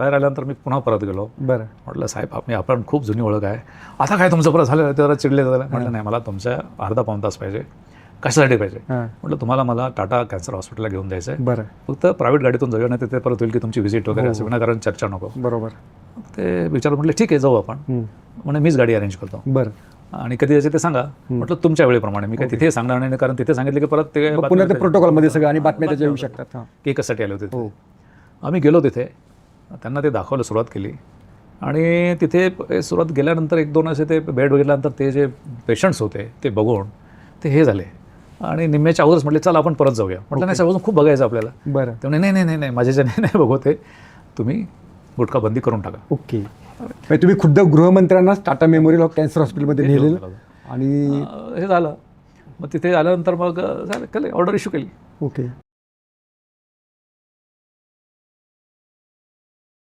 बाहेर आल्यानंतर मी पुन्हा परत गेलो. बरं. म्हटलं साहेब आम्ही आपण खूप जुनी ओळख आहे. आता काय तुमचं परत झालं ते जरा चिडले झालं म्हटलं नाही मला तुमच्या अर्धा पाऊण तास पाहिजे. कशासाठी पाहिजे? हां. म्हटलं तुम्हाला मला टाटा कॅन्सर हॉस्पिटलला घेऊन जायचं आहे बरं. फक्त प्रायव्हेट गाडीतून जाऊया नाही तिथे परत होईल की तुमची व्हिजिट वगैरे असेल विनाकारण चर्चा नको. बरोबर. ते विचार म्हटलं ठीक आहे जाऊ आपण. हं. म्हणे मीच गाडी अरेंज करतो. बरं. आणि कधी जायचे ते सांगा. म्हटलं तुमच्या वेळेप्रमाणे. मी काय तिथे सांगणार नाही कारण तिथे सांगितलं की परत ते मग पुन्हा ते प्रोटोकॉलमध्ये सगळं आणि बातम्या त्याच्या येऊ शकतात. हां. केकसाठी आले होते. हो. आम्ही गेलो तिथे. त्यांना ते दाखवायला सुरुवात केली. आणि तिथे सुरुवात गेल्यानंतर एक दोन असे ते बेड बघितल्यानंतर ते जे पेशंट्स होते ते बघून ते हे झाले. आणि निम्म्याच्या अगोदरच म्हटले चल आपण परत जाऊया. म्हटलं नाही साहेब अजून खूप बघायचं आपल्याला. बरं. ते नाही नाही नाही नाही माझ्याच्याने नाही बघू ते. तुम्ही गुटखा बंदी करून टाका. ओके. म्हणजे तुम्ही खुद्द गृहमंत्र्यांनाच टाटा मेमोरियल ऑफ कॅन्सर हॉस्पिटलमध्ये नेलेलं आणि हे झालं. मग तिथे आल्यानंतर मग झालं केलं ऑर्डर इश्यू केली. ओके.